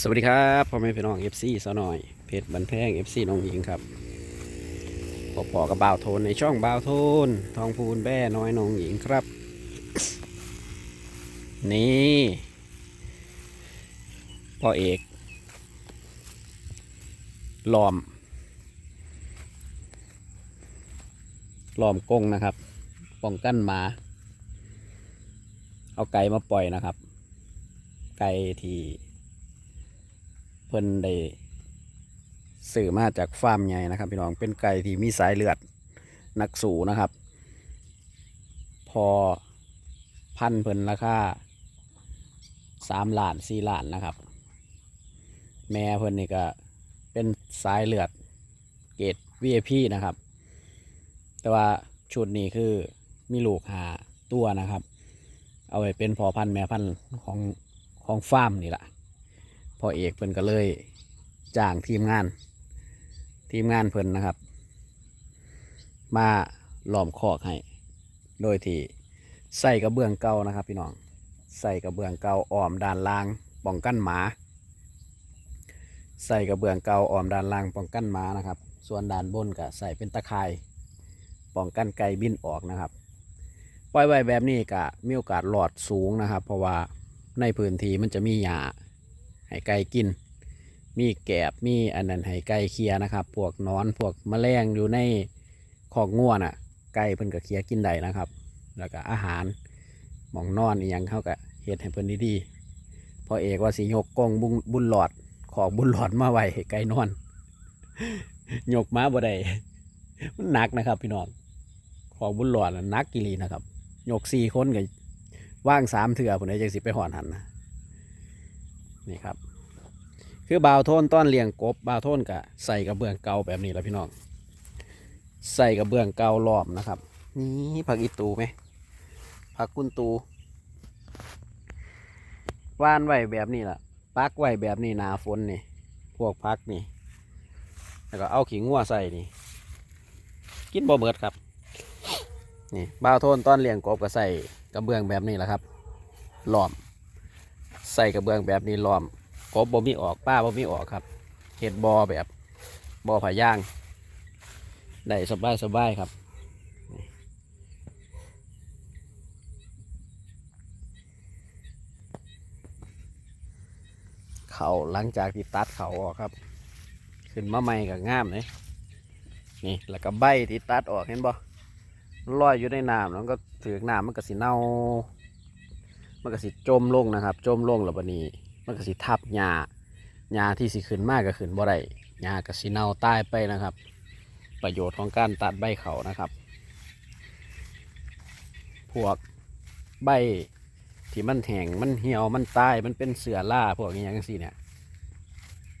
สวัสดีครับพ่อแม่พี่น้อง FC สาวหน่อยเพจบันแพง FC น้องหญิงครับพอพอกับบ่าวโทนในช่องบ่าวโทน ทองพูนแบ้น้อยน้องหญิงครับ นี่พ่อเอกหลอมหลอมกงนะครับ ป้องกันหมา เอาไก่มาปล่อยนะครับ ไก่ที่ พิ่นได้สื่อมาจากฟาร์มใหญ่นะครับ พี่น้องเป็นไก่ที่มีสายเลือดนักสู่นะครับ พอพันเพิ่นราคาสามล้านสี่ล้านนะครับ แม่เพิ่นนี่ก็เป็นสายเลือดเกรด VIP นะครับ แต่ว่าชุดนี้คือมีลูกหาตัวนะครับ เอาไว้เป็นพอพันแม่พันของของฟาร์มนี่แหละ พ่อเอกเพิ่นก็เลยจ้างทีมงาน ทีมงานเพิ่นนะครับ มาหล้อมคอกให้ โดยที่ใส่กระเบื้องเก่านะครับพี่น้องใส่กระเบื้องเก่าอ้อมด้านล่างป้องกันหมาใส่กระเบื้องเก่าอ้อมด้านล่างป้องกันหมานะครับ ส่วนด้านบนก็ใส่เป็นตะข่ายป้องกันไก่บินออกนะครับปล่อยไว้แบบนี้ก็มีโอกาสหลอดสูงนะครับ เพราะว่าในพื้นที่มันจะมีหญ้า ให้ไก่กิน มีแกบมีอันนั้นให้ไก่เคลียนะครับ พวกนอนพวกแมลงอยู่ในคอกง่วนอะ ไก่เพิ่นก็เคลียกินได้นะครับ แล้วก็อาหารหมองนอนอีหยังเขาก็เฮ็ดให้เพิ่นดีๆพอเอกว่าสิยกกล้องบุญบุญหลอดขอกบุญหลอดมาไว้ให้ไก่นอนยกมาบ่ได้มันหนักนะครับ พี่น้องขอกบุญหลอดน่ะหนักกิลีนะครับ ยกสี่คนก็ว่างสามเถื่อผมได้จังสิไปหอนหันนะ นี่ครับ คือบาวโทนต้อนเลี้ยงกบบาวโทนกะใส่กระเบื้องเก่าแบบนี้แล้วพี่น้อง ใส่กระเบื้องเก่าล้อมนะครับ นี่ผักอีตูไหมผักกุนตูว่านไว้แบบนี้ล่ะ ปักไว้แบบนี้หนาฝนนี่ พวกพักนี่ แล้วก็เอาขิงงัวใส่นี่ กินบ่เบิดครับ นี่บาวโทนต้อนเลี้ยงกบก็ใส่กระเบื้องแบบนี้แหละครับหลอม ใส่กระเบื้องแบบนี้ล้อมกบบ่มีออกป้าบ่มีออกครับเห็ดบอแบบบอผาย่างได้สบายสบายครับเขาหลังจากที่ตัดเขาออกครับ ขึ้นมาใหม่กับง่ามเลยนี่แล้วก็ใบที่ตัดออกเห็นบ่ลอยอยู่ในน้ำแล้วก็ถือน้ำมันก็สิเน่า มันก็สิจมลงนะครับจมลงแล้วบัดนี้ มันก็สิทับหญ้าหญ้าที่สิขึ้นมากก็ขึ้นบ่ได้หญ้าก็สิเน่าตายไปนะครับ ประโยชน์ของการตัดใบเขานะครับ พวกใบที่มันแห้งมันเหี่ยวมันตายมันเป็นเสือล่าพวกนี้อย่างสี่เนี่ย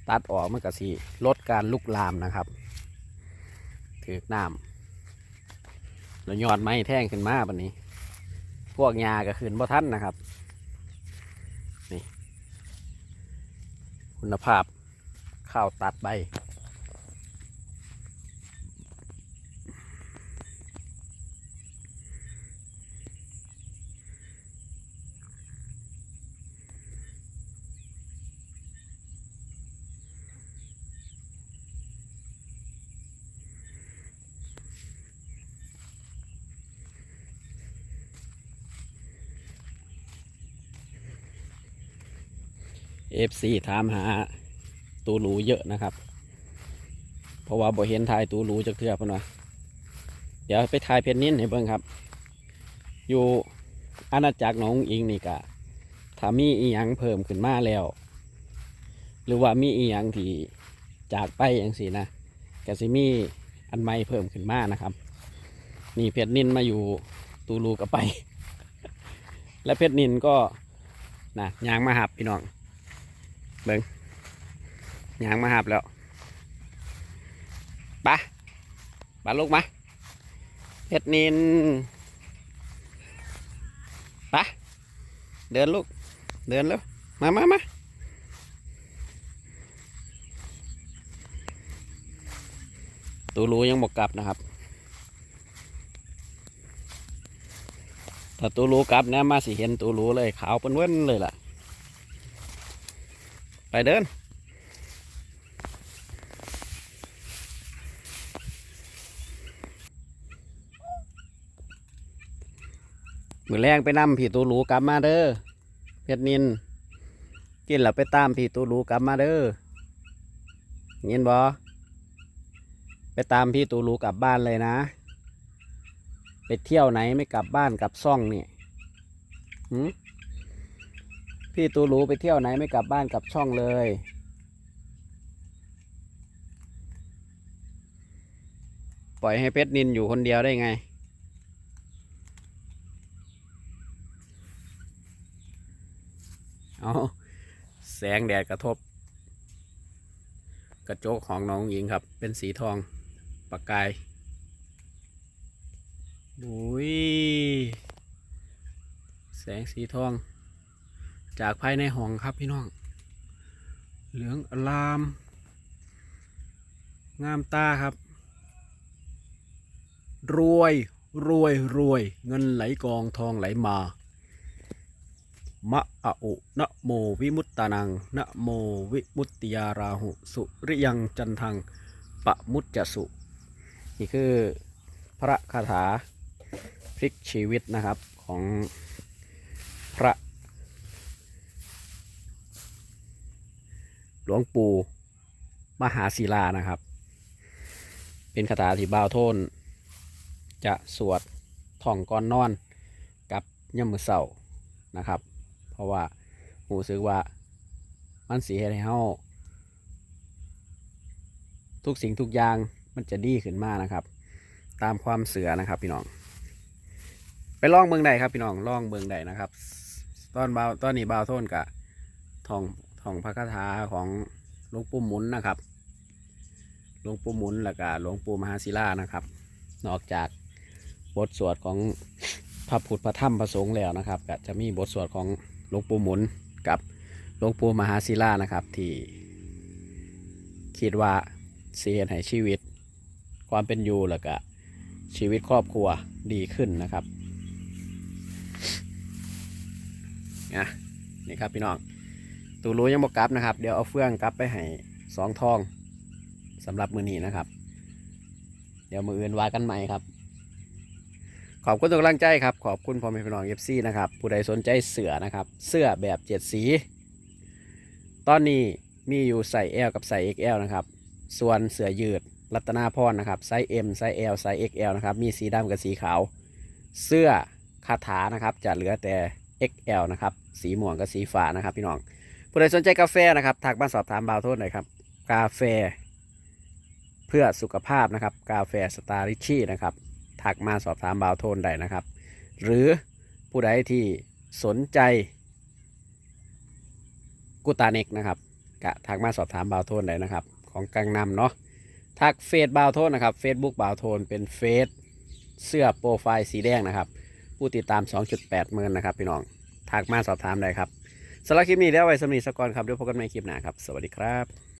ตัดออกมันก็สิลดการลุกลามนะครับถือน้ำแล้วยอดไม้แท่งขึ้นมาแบัดนี้ พวกหญาก็ขึ้นบ่ทันนะครับ นี่ คุณภาพข้าวตัดใบ เอฟซีถามหาตูหรูเยอะนะครับ เพราะว่าบ่เห็นถ่ายตูหรูจากเทือกพนว่าเดี๋ยวไปถ่ายเพจนินให้เบิ่งครับ อยู่อาณาจักรหนองอิงนี่กะถ้ามีอีหยังเพิ่มขึ้นมาแล้ว หรือว่ามีอีหยังที่จากไปอย่างสีนะกสิมีอันใหม่เพิ่มขึ้นมานะครับนี่เพชรนินมาอยู่ตูรูกับไป และเพชรนินก็นะยางมาหับพี่น้อง เบิ้งยางมาหับแล้วปะปะลูกมาเพชรนินปะเดินลูก เดินแล้ว มามามาตูรูยังบอกกลับนะครับถ้าตูรูกลับเนี่ยมาสิเห็นตูรูเลยขาวเป็นเว้นเลยล่ะ ไปเดิน มือแรงไปนำผีตูรูกลับมาเด้อเพชรนิน กินแล้วไปตามผีตูรูกลับมาเด้อเงินบอไปตามพี่ตูรูกลับบ้านเลยนะ ไปเที่ยวไหนไม่กลับบ้านกลับซ่องเนี่ยหืม พี่ตูรูไปเที่ยวไหนไม่กลับบ้านกลับช่องเลย ปล่อยให้เพชรนินอยู่คนเดียวได้ไง เอาแสงแดดกระทบ กระจกของน้องหญิงครับ เป็นสีทองประกายอุ้ย แสงสีทอง จากภายในห้องครับพี่น้อง เหลืองอลาม งามตาครับ รวยรวยรวย เงินไหลกองทองไหลมามะอะอุนะโมวิมุตตานังนะโมวิมุตติยาราหุ สุริยังจันทังปะมุตจสุ นี่คือพระคาถาพลิกชีวิตนะครับของพระ หล วงปู่มหาศิลานะครับ เป็นคาถาที่บ่าวโทน จะสวดท่องก่อนนอนกับย่ำมือเสานะครับ เพราะว่าหูซึกว่ามันสีให้เฮาทุกสิ่งทุกอย่างมันจะดีขึ้นมากนะครับ ตามความเสือนะครับพี่น้อง ไปล่องเมืองใดครับพี่น้องล่องเมืองใดนะครับ ตอนบ่าวตอนนี้บ่าวโทนกะท่อง ท่องพระคาถาของหลวงปู่หมุนนะครับหลวงปู่หมุนแล้วก็หลวงปู่มหาศิลานะครับ นอกจากบทสวดของพระพุทธพระธรรมพระสงฆ์แล้วนะครับ ก็จะมีบทสวดของหลวงปู่หมุนกับหลวงปู่มหาศิลานะครับที่คิดว่าเสียให้ชีวิต ความเป็นอยู่แล้วก็ชีวิตครอบครัวดีขึ้นนะครับนะนี่ครับพี่น้อง ตูรู้ยังบกกลับนะครับ เดี๋ยวเอาเฟื่องกลับไปให้สองทองสำหรับมือนี้นะครับ เดี๋ยวมืออื่นว่ากันใหม่ครับ ขอบคุณทุกกำลังใจครับ ขอบคุณพ่อแม่พี่น้องเอฟซีนะครับ ผู้ใดสนใจเสือนะครับ เสื้อแบบเจ็ดสี ตอนนี้มีอยู่ใส่ L กับใส่ XL นะครับ ส่วนเสือยืดรัตนาพรนะครับไซส์ M ไซส์ L ไซส์ XL นะครับ มีสีดำกับสีขาว เสื้อคาถานะครับ จะเหลือแต่ XL นะครับ สีม่วงกับสีฟ้านะครับพี่น้อง ผู้ใดสนใจกาแฟนะครับทักมาสอบถามบ่าวโทษหน่อยครับกาแฟ เพื่อสุขภาพนะครับ กาแฟสตาริชี่นะครับทักมาสอบถามบ่าวโทนได้นะครับ หรือผู้ใดที่สนใจกุตาเน็กนะครับกะทักมาสอบถามบ่าวโทนได้นะครับ ของกังนำเนาะทักเฟซบ่าวโทนนะครับเฟซบุ๊กบ่าวโทนเป็นเฟซเสื้อโปรไฟล์สีแดงนะครับ ผู้ติดตาม 2.8หมื่นนะครับพี่น้องทักมาสอบถามได้ครับ สำหรับคลิปนี้แล้วไว้สำหรับนิทสกอนครับเดี๋ยวพบกันใหม่คลิปหน้าครับ สวัสดีครับ